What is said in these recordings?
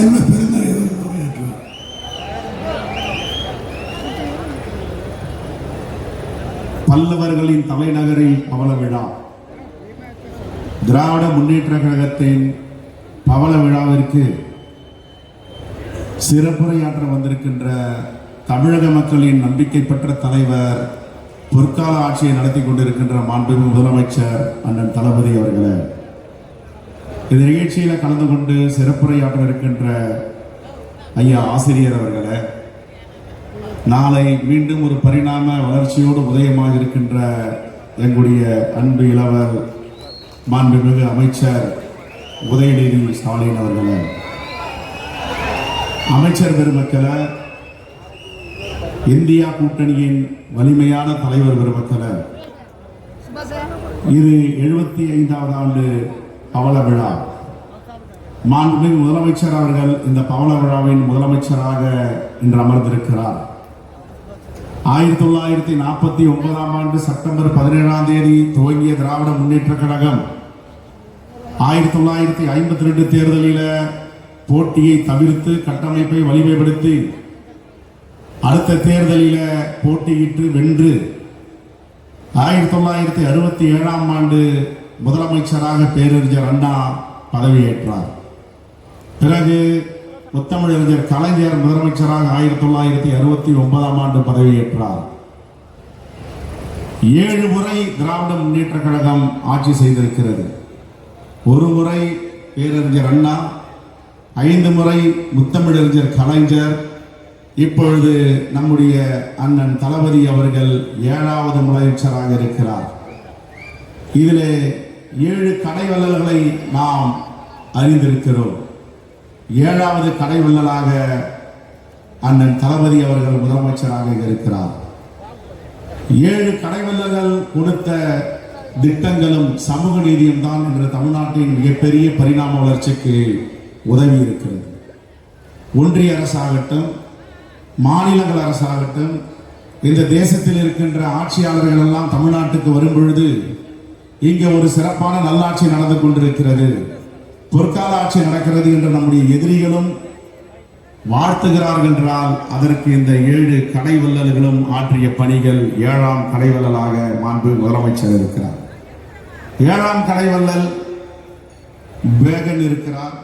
செல்வ பெருந்தலைவர் உரையாற்றுவார் பல்லவர்களின் தலைநகரில் பவள விழா திராவிட முன்னேற்ற கழகத்தின் பவள விழாவிற்கு சிறப்புரையாற்ற வந்திருக்கின்ற தமிழக மக்களின் நம்பிக்கை பெற்ற தலைவர் பொற்கால ஆட்சியை நடத்தி கொண்டிருக்கின்ற மாண்புமிகு முதலமைச்சர் அண்ணன் தளபதி அவர்களே. இந்த நிகழ்ச்சியில் கலந்து கொண்டு சிறப்புரையாற்ற இருக்கின்ற ஐயா ஆசிரியர் அவர்களை நாளை மீண்டும் ஒரு பரிணாம வளர்ச்சியோடு உதயமாக இருக்கின்ற எங்களுடைய அன்பு இளவர் மாண்புமிகு அமைச்சர் உதயநிதி ஸ்டாலின் அவர்களை. அமைச்சர் பெருமக்களை இந்தியா கூட்டணியின் வலிமையான தலைவர் பெருமக்களை இது எழுபத்தி ஐந்தாவது ஆண்டு பவள விழா. மாண்புமிகு முதலமைச்சர் அவர்கள் இந்த பவள விழாவின் முதலமைச்சராக இன்று அமர்ந்திருக்கிறார். ஆயிரத்தி தொள்ளாயிரத்தி நாற்பத்தி ஒன்பதாம் ஆண்டு செப்டம்பர் பதினேழாம் தேதி துவங்கிய திராவிட முன்னேற்ற கழகம் ஆயிரத்தி தொள்ளாயிரத்தி ஐம்பத்தி ரெண்டு தேர்தலில போட்டியை தவிர்த்து கட்டமைப்பை வலிமைப்படுத்தி அடுத்த தேர்தலில போட்டியிட்டு வென்று ஆயிரத்தி தொள்ளாயிரத்தி அறுபத்தி ஏழாம் ஆண்டு முதலமைச்சராக பேரறிஞர் அண்ணா பதவியேற்றார். பிறகு முத்தமிழறிஞர் கலைஞர் முதலமைச்சராக ஆயிரத்தி தொள்ளாயிரத்தி அறுபத்தி ஒன்பதாம் ஆண்டு பதவியேற்றார். ஏழு முறை திராவிட முன்னேற்ற கழகம் ஆட்சி செய்திருக்கிறது. ஒரு முறை பேரறிஞர் அண்ணா ஐந்து முறை முத்தமிழறிஞர் கலைஞர் இப்பொழுது நம்முடைய அண்ணன் தளபதி அவர்கள் ஏழாவது முதலமைச்சராக இருக்கிறார். இதிலே ஏழு கடைவள்ளல்களை நாம் அறிந்திருக்கிறோம். ஏழாவது கடைவள்ளலாக அண்ணன் தளபதி அவர்கள் முதலமைச்சராக இருக்கிறார். ஏழு கடைவள்ளல்கள் கொடுத்த திட்டங்களும் சமூக நீதியும் தான் இன்று தமிழ்நாட்டின் மிகப்பெரிய பரிணாம வளர்ச்சிக்கு உதவி இருக்கிறது ஒன்றிய அரசாகட்டும் மாநிலங்கள் அரசாகட்டும் இந்த தேசத்தில் இருக்கின்ற ஆட்சியாளர்கள் எல்லாம் தமிழ்நாட்டுக்கு வரும் பொழுது இங்கே ஒரு சிறப்பான நல்லாட்சி நடந்து கொண்டிருக்கிறது. பொற்கால ஆட்சி நடக்கிறது என்று நம்முடைய எதிரிகளும் வாழ்த்துகிறார்கள் என்றால் அதற்கு இந்த ஏழு கடைவல்லல்களும் ஆற்றிய பணிகள் ஏழாம் கடைவல்லலாக மாண்பு முதலமைச்சர் இருக்கிறார். ஏழாம் கடைவல்லல் வேகன் இருக்கிறார்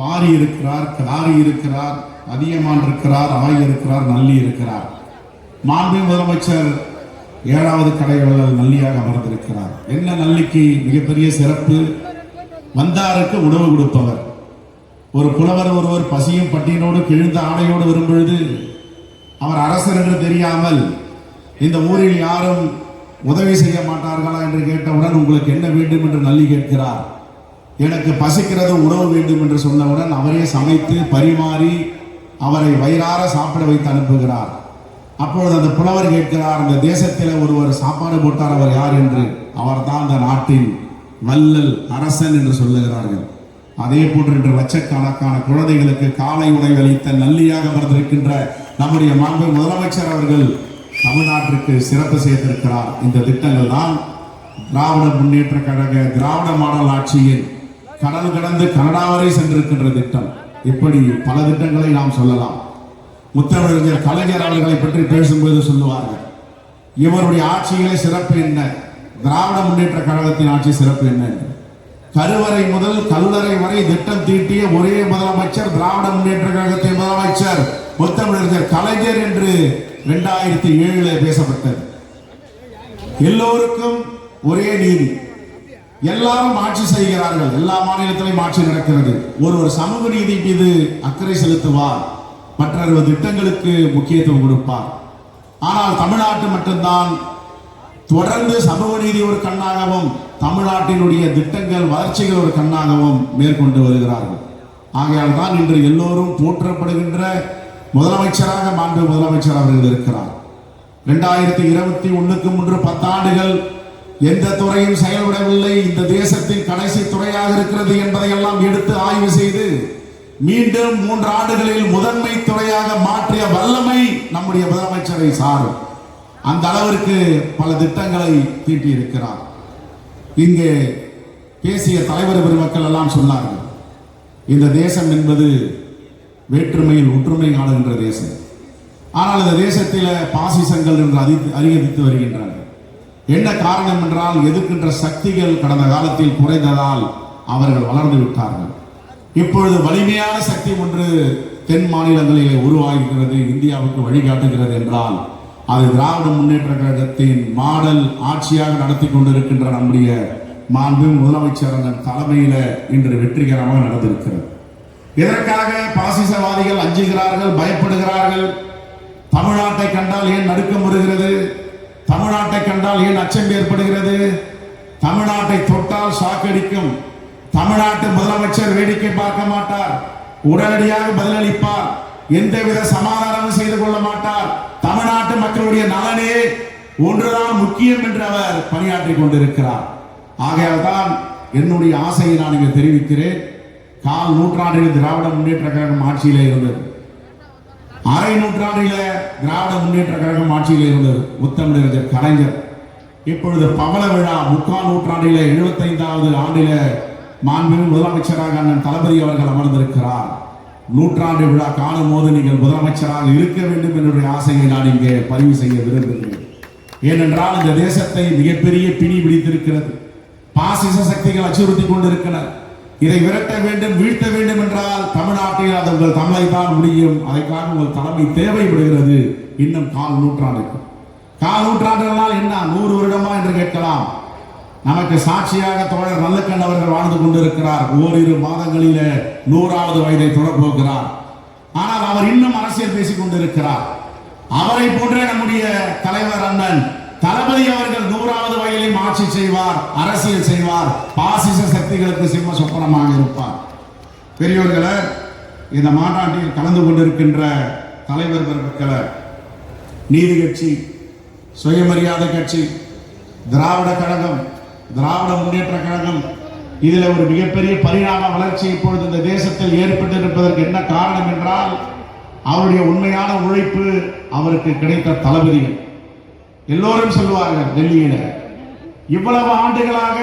பாரி இருக்கிறார் கலாரி இருக்கிறார் அதியமான் இருக்கிறார் ஆய் இருக்கிறார் நல்லி இருக்கிறார். மாண்பு முதலமைச்சர் ஏழாவது கடைவல்லல் நல்லியாக அமர்ந்திருக்கிறார். என்ன நல்லிக்கு மிகப்பெரிய சிறப்பு? வந்தாருக்கு உணவு கொடுப்பவர். ஒரு புலவர் ஒருவர் பசியும் பட்டியனோடு கிழிந்த ஆடையோடு வரும்பொழுது அவர் அரசர் என்று தெரியாமல் இந்த ஊரில் யாரும் உதவி செய்ய மாட்டார்களா என்று கேட்டவுடன் உங்களுக்கு என்ன வேண்டும்? என்று நல்லி கேட்கிறார். எனக்கு பசிக்கிறது உணவு வேண்டும் என்று சொன்னவுடன் அவரே சமைத்து பரிமாறி அவரை வயிறார சாப்பிட வைத்து அனுப்புகிறார். அப்பொழுது அந்த புலவர் கேட்கிறார் அந்த தேசத்தில் ஒருவர் சாப்பாடு போட்டார் அவர் யார்? என்று. அவர்தான் அந்த நாட்டின் வல்லல் அரசன் என்று சொல்லுகிறார்கள். அதே போன்று இன்று லட்சக்கணக்கான குழந்தைகளுக்கு காலை உணவு அளித்த நல்லியாக அமர்ந்திருக்கின்ற நம்முடைய மாண்பு முதலமைச்சர் அவர்கள் தமிழ்நாட்டிற்கு சிறப்பு செய்திருக்கிறார். இந்த திட்டங்கள் தான் திராவிட முன்னேற்ற கழக திராவிட மாடல் ஆட்சியின் கடல் கடந்து கனடா வரை சென்றிருக்கின்ற திட்டம். இப்படி பல திட்டங்களை நாம் சொல்லலாம். முத்தமிழறிஞர் கலைஞர் அவர்களை பற்றி பேசும்போது சொல்லுவார்கள். இவருடைய ஆட்சியிலே சிறப்பு என்ன? திராவிட முன்னேற்ற கழகத்தின் ஆட்சி சிறப்பு என்ன? கருவறை முதல் கல்லறை வரை திட்டம் தீட்டிய ஒரே முதலமைச்சர் திராவிட முன்னேற்ற கழகத்தின் முதலமைச்சர் முத்தமிழறிஞர் கலைஞர் என்று இரண்டாயிரத்தி ஏழுல பேசப்பட்டது. எல்லோருக்கும் ஒரே நீதி. எல்லாரும் ஆட்சி செய்கிறார்கள். எல்லா மாநிலத்திலும் ஆட்சி நடக்கிறது. ஒருவர் சமூக நீதி மீது அக்கறை செலுத்துவார். மற்ற திட்டங்களுக்கு முக்கியத்துவம் கொடுப்பார். ஆனால் தமிழ்நாட்டு மட்டும்தான். தொடர்ந்து சமூக நீதி ஒரு கண்ணாகவும் தமிழ்நாட்டினுடைய திட்டங்கள் வளர்ச்சிகள் ஒரு கண்ணாகவும் மேற்கொண்டு வருகிறார்கள். ஆகையால் தான் இன்று எல்லோரும் போற்றப்படுகின்ற முதலமைச்சராக மாண்பு முதலமைச்சர் அவர்கள் இருக்கிறார். இரண்டாயிரத்தி இருபத்தி ஒன்றுக்கு முன்று பத்தாண்டுகள் எந்த துறையும் செயல்படவில்லை இந்த தேசத்தின் கடைசி துறையாக இருக்கிறது என்பதையெல்லாம் எடுத்து ஆய்வு செய்து மீண்டும் மூன்று ஆண்டுகளில் முதன்மை துறையாக மாற்றிய வல்லமை நம்முடைய முதலமைச்சரை சாரும். அந்த அளவிற்கு பல திட்டங்களை தீட்டியிருக்கிறார். இங்கே பேசிய தலைவர் பெருமக்கள் எல்லாம் சொன்னார்கள். இந்த தேசம் என்பது வேற்றுமையில் ஒற்றுமை காணுகின்ற தேசம். ஆனால் இந்த தேசத்தில் பாசிசங்கள் என்று அதி அதிகரித்து வருகின்றன. என்ன காரணம் என்றால் எதிர்க்கின்ற சக்திகள் கடந்த காலத்தில் குறைந்ததால் அவர்கள் வளர்ந்து விட்டார்கள். இப்பொழுது வலிமையான சக்தி ஒன்று தென் மாநிலங்களிலே உருவாகிறது இந்தியாவுக்கு வழிகாட்டுகிறது என்றால் அது திராவிட முன்னேற்ற கழகத்தின் மாடல் ஆட்சியாக நடத்தி கொண்டிருக்கின்ற நம்முடைய மாண்பு முதலமைச்சர் அண்ணன் தலைமையில இன்று வெற்றிகரமாக நடந்திருக்கிறது. இதற்காக பாசிசவாதிகள் அஞ்சுகிறார்கள் பயப்படுகிறார்கள்? தமிழ்நாட்டை கண்டால் ஏன் நடுக்கம் வருகிறது? தமிழ்நாட்டை கண்டால் ஏன் அச்சம் ஏற்படுகிறது? தமிழ்நாட்டை தொட்டால் சாக்கடிக்கும் தமிழ்நாட்டு முதலமைச்சர் வேடிக்கை பார்க்க மாட்டார். உடனடியாக பதிலளிப்பார். எந்தவித சமாதானமும் செய்து கொள்ள மாட்டார். தமிழ்நாட்டு மக்களுடைய நலனே ஒன்றுதான் முக்கியம் என்று அவர் பணியாற்றிக் கொண்டிருக்கிறார். ஆகையால் தான் என்னுடைய ஆசையை நான் இங்கு தெரிவிக்கிறேன். கால் நூற்றாண்டில் திராவிட முன்னேற்ற கழகம் ஆட்சியிலே இருந்தது. அரை நூற்றாண்டில திராவிட முன்னேற்ற கழகம் ஆட்சியில் இருந்தது. முத்தமிழறிஞர் கலைஞர். இப்பொழுது பவள விழா முக்கால் நூற்றாண்டில எழுபத்தைந்தாவது ஆண்டில மாண்பு முதலமைச்சராக அண்ணன் தளபதி அவர்கள் அமர்ந்திருக்கிறார். நூற்றாண்டு விழா காணும் போது நீங்கள் முதலமைச்சராக இருக்க வேண்டும் என்னுடைய ஆசையை நான் இங்கே பதிவு செய்ய விரும்புகிறேன். ஏனென்றால் இந்த தேசத்தை மிகப்பெரிய பிணி பிடித்திருக்கிறது. பாசிச சக்திகள் அச்சுறுத்தி கொண்டிருக்கின்றன இதை விரட்ட வேண்டும் வீழ்த்த வேண்டும் என்றால் தமிழ்நாட்டில் அது உங்கள் தமிழை தான் முடியும். அதற்காக உங்கள் தலைமை தேவைப்படுகிறது. இன்னும் கால் நூற்றாண்டுக்கு. கால் நூற்றாண்டுகளால் என்ன? நூறு வருடமா என்று கேட்கலாம். நமக்கு சாட்சியாக தோழர் நல்லக்கண் அவர்கள் வாழ்ந்து கொண்டிருக்கிறார். ஓரிரு மாதங்களிலே நூறாவது வயதை தொடப்போகிறார். ஆனால் அவர் இன்னும் அரசியல் பேசிக் கொண்டிருக்கிறார். அவரை போன்றே நம்முடைய தலைவர் அண்ணன் தளபதி அவர்கள் நூறாவது வயதிலும் ஆட்சி செய்வார் அரசியல் செய்வார் பாசிச சக்திகளுக்கு சிம்ம சொப்பனமாக இருப்பார். பெரியவர்களை இந்த மாநாட்டில் கலந்து கொண்டிருக்கின்ற தலைவர் பெருமக்களை நீதி கட்சி சுயமரியாதை கட்சி திராவிட கழகம் திராவிட முன்னேற்ற கழகம் இதில் ஒரு மிகப்பெரிய பரிணாம வளர்ச்சி இப்பொழுது இந்த தேசத்தில் ஏற்பட்டிருப்பதற்கு என்ன காரணம் என்றால் அவருடைய உண்மையான உழைப்பு அவருக்கு கிடைத்த தளபதிகள். எல்லோரும் சொல்லுவார்கள் டெல்லியில இவ்வளவு ஆண்டுகளாக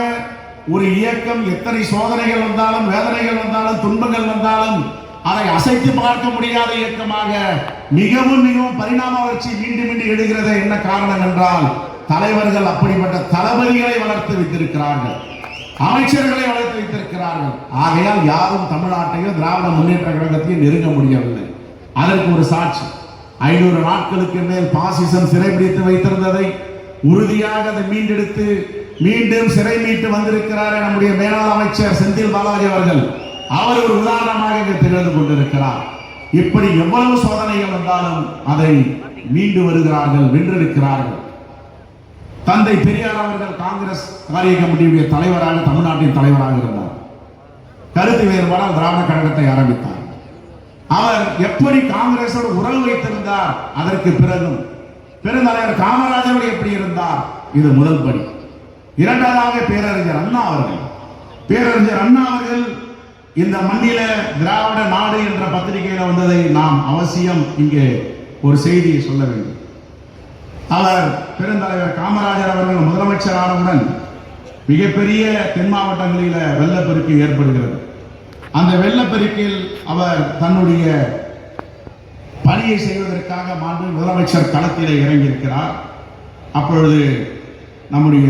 ஒரு இயக்கம் எத்தனை சோதனைகள் வந்தாலும் வேதனைகள் வந்தாலும் துன்பங்கள் வந்தாலும் அதை அசைத்து பார்க்க முடியாத இயக்கமாக மிகவும் மிகவும் பரிணாம வளர்ச்சி மீண்டும் மீண்டும் எழுகிறது. என்ன காரணம் என்றால் தலைவர்கள் அப்படிப்பட்ட தளபதிகளை வளர்த்து வைத்திருக்கிறார்கள். அமைச்சர்களை வளர்த்து வைத்திருக்கிறார்கள். ஆகையால் யாரும் தமிழ்நாட்டையும் திராவிட முன்னேற்ற கழகத்தையும் நெருங்க முடியவில்லை. அதற்கு ஒரு சாட்சி. ஐநூறு நாட்களுக்கு மேல் பாசிசம் சிறைபிடித்து வைத்திருந்ததை உறுதியாக அதை மீண்டெடுத்து மீண்டும் சிறை மீட்டு வந்திருக்கிறார் நம்முடைய மேலாள் அமைச்சர் செந்தில் பாலாஜி அவர்கள். அவர் ஒரு உதாரணமாக இங்கு திகழ்ந்து கொண்டிருக்கிறார். இப்படி எவ்வளவு சோதனைகள் வந்தாலும் அதை மீண்டு வருகிறார்கள் வென்றிருக்கிறார்கள். தந்தை பெரியார் அவர்கள் காங்கிரஸ் காரிய கமிட்டியுடைய தலைவராக தமிழ்நாட்டின் தலைவராக இருந்தார். கருத்து வேறுபாடால் திராவிட கழகத்தை ஆரம்பித்தார். அவர் எப்படி காங்கிரஸோடு உறவு வைத்திருந்தார்? அதற்கு பிறகும் பெருந்தலைவர் காமராஜரோடு எப்படி இருந்தார்? இது முதல் படி. இரண்டாவதாக பேரறிஞர் அண்ணா அவர்கள். பேரறிஞர் அண்ணா அவர்கள் இந்த மண்ணில திராவிட நாடு என்ற பத்திரிகையில வந்ததை நாம் அவசியம் இங்கே ஒரு செய்தியை சொல்ல வேண்டும். அவர் பெருந்தலைவர் காமராஜர் அவர்கள் முதலமைச்சர் ஆனவுடன் மிகப்பெரிய தென் மாவட்டங்களில் வெள்ளப்பெருக்கு ஏற்படுகிறது. அந்த வெள்ளப்பெருக்கில் அவர் தன்னுடைய பணியை செய்வதற்காக மாண்பு முதலமைச்சர் களத்திலே இறங்கியிருக்கிறார். அப்பொழுது நம்முடைய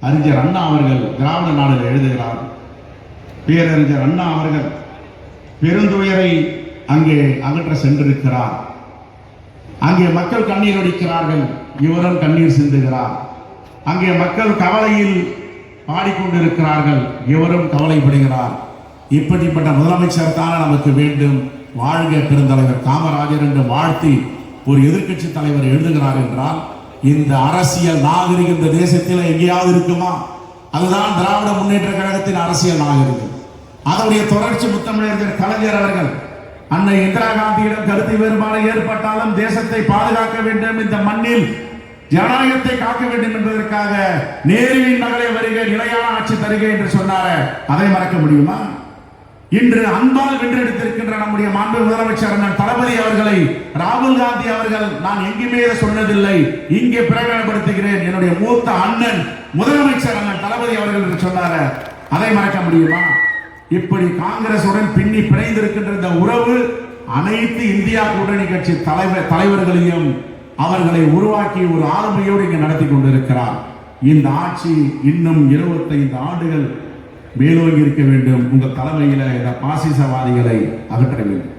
அறிஞர் அண்ணா அவர்கள் திராவிட நாடுகள் எழுதுகிறார். பேரறிஞர் அண்ணா அவர்கள் பெருந்துயரை அங்கே அகற்ற சென்றிருக்கிறார். அங்கே மக்கள் கண்ணீர் வடிக்கிறார்கள் இவரும் கண்ணீர் சிந்துகிறார். அங்கே மக்கள் கவலையில் பாடிக்கொண்டிருக்கிறார்கள். இவரும் கவலைப்படுகிறார். இப்படிப்பட்ட முதலமைச்சர் தானே நமக்கு வேண்டும். வாழ்க பெருந்தலைவர் காமராஜர் என்று வாழ்த்தி ஒரு எதிர்க்கட்சி தலைவர் எழுதுகிறார் என்றால் இந்த அரசியல் நாகரிகம் இந்த தேசத்தில் எங்கேயாவது இருக்குமா? அதுதான் திராவிட முன்னேற்ற கழகத்தின் அரசியல் நாகரிகம். அதனுடைய தொடர்ச்சி முத்தமிழர் கலைஞர் அவர்கள் அன்னை இந்திரா காந்தியிடம் கருத்து வேறுபாடு ஏற்பட்டாலும் தேசத்தை பாதுகாக்க வேண்டும். இந்த மண்ணில் ஜனநாயகத்தை காக்க வேண்டும் என்பதற்காக நேருவின் மகளே வருக நிலையான ஆட்சி தருக என்று சொன்னார. அதை மறக்க முடியுமா? இன்று அன்பால் வென்றெடுத்திருக்கின்ற நம்முடைய மாண்பு முதலமைச்சர் அண்ணன் தளபதி அவர்களை ராகுல் காந்தி அவர்கள் நான் எங்குமே சொன்னதில்லை. இங்கே பிரகடனப்படுத்துகிறேன். என்னுடைய மூத்த அண்ணன் முதலமைச்சர் அண்ணன் தளபதி அவர்கள் என்று சொன்னார. அதை மறக்க முடியுமா? இப்படி காங்கிரசுடன் பின்னி பிணைந்திருக்கின்ற இந்த உறவு அனைத்து இந்தியா கூட்டணி கட்சி தலைவர் தலைவர்களையும் அவர்களை உருவாக்கி ஒரு ஆளுமையோடு இங்கு நடத்தி கொண்டிருக்கிறார். இந்த ஆட்சி இன்னும் 25 ஆண்டுகள் மேலோங்கி இருக்க வேண்டும். உங்கள் தலைமையில இந்த பாசிசவாதிகளை அகற்ற வேண்டும்.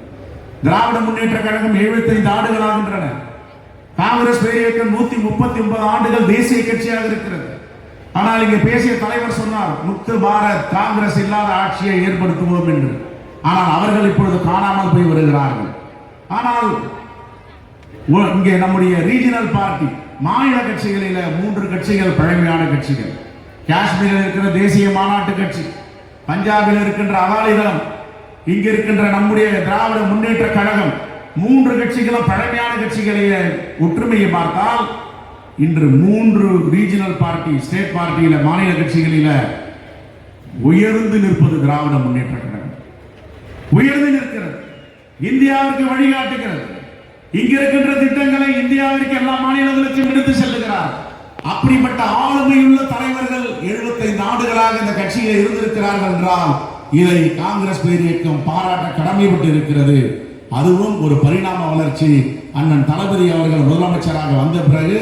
திராவிட முன்னேற்ற கழகம் 75 ஆண்டுகள் ஆகின்றன. காங்கிரஸ் பேரியக்கம் நூத்தி முப்பத்தி ஒன்பது ஆண்டுகள் தேசிய கட்சியாக இருக்கிறது. ஆனால் இங்கே பேசிய தலைவர் சொன்னார் முக்து பாரத் காங்கிரஸ் இல்லாத ஆட்சியை ஏற்படுத்துவோம் என்று. ஆனால் அவர்கள் இப்பொழுது காணாமல் போய் வருகிறார்கள். ஆனால் இங்கே நம்முடைய ரீஜினல் பார்ட்டி மாநில கட்சிகளில மூன்று கட்சிகள் பழமையான கட்சிகள். காஷ்மீரில் இருக்கிற தேசிய மாநாட்டு கட்சி பஞ்சாபில் இருக்கின்ற அகாலிதளம் இங்க இருக்கின்ற நம்முடைய திராவிட முன்னேற்ற கழகம் மூன்று கட்சிகளும் பழமையான கட்சிகளில ஒற்றுமையை பார்த்தால் இன்று மூன்று ரீஜனல் பார்ட்டி ஸ்டேட் பார்ட்டியில மாநில கட்சிகளில் உயர்ந்து நிற்பது திராவிட முன்னேற்ற கழகம். உயர்ந்து நிற்கிறது. இந்தியாவிற்கு வழிகாட்டுகிறது. இங்க இருக்கின்ற திட்டங்களை இந்தியாவிற்கு எல்லா மாநிலங்களுக்கும் எடுத்து செல்லுகிறார். அப்படிப்பட்ட ஆளுமையுள்ள தலைவர்கள் 75 ஆண்டுகளாக இந்த கட்சியில் இருந்திருக்கிறார்கள் என்றால் இதை காங்கிரஸ் பேரியக்கம் பாராட்ட கடமைப்பட்டு இருக்கிறது அதுவும் ஒரு பரிணாம வளர்ச்சி. அண்ணன் தளபதி அவர்கள் முதலமைச்சராக வந்த பிறகு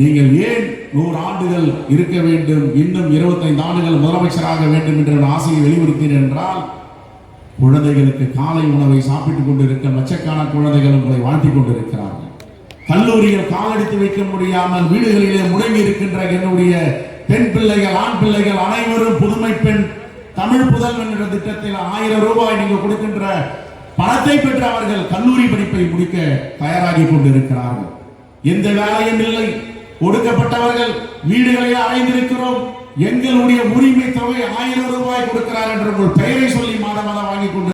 நீங்கள் ஏன் நூறு ஆண்டுகள் இருக்க வேண்டும் இன்னும் 25 ஆண்டுகள் முதலமைச்சராக வேண்டும் என்ற ஆசையை வெளிப்படுத்தினேன் என்றால் குழந்தைகளுக்கு காலை உணவை சாப்பிட்டுக் கொண்டிருக்க லட்சக்கான குழந்தைகள் உங்களை வாழ்த்திக் கொண்டிருக்கிறார்கள். கல்லூரியில் காலடித்து வைக்க முடியாமல் வீடுகளிலே முடங்கி இருக்கின்ற என்னுடைய பெண் பிள்ளைகள் ஆண் பிள்ளைகள் அனைவரும் புதுமை பெண் தமிழ் புதல்வன் என்ற திட்டத்தில் ஆயிரம் ரூபாய் நீங்கள் கொடுக்கின்ற பணத்தை பெற்று அவர்கள் கல்லூரி படிப்பை முடிக்க தயாராகி கொண்டிருக்கிறார்கள். எந்த வேலையும் இல்லை. ஒடுக்கப்பட்டவர்கள் வீடுகளில் அடைந்திருக்கிறோம். எங்களுடைய உரிமை தொகை ஆயிரம் ரூபாய் கொடுக்கிறார் என்று உங்கள் பெயரை சொல்லி மாதம் மாதம் வாங்கிக் கொண்டு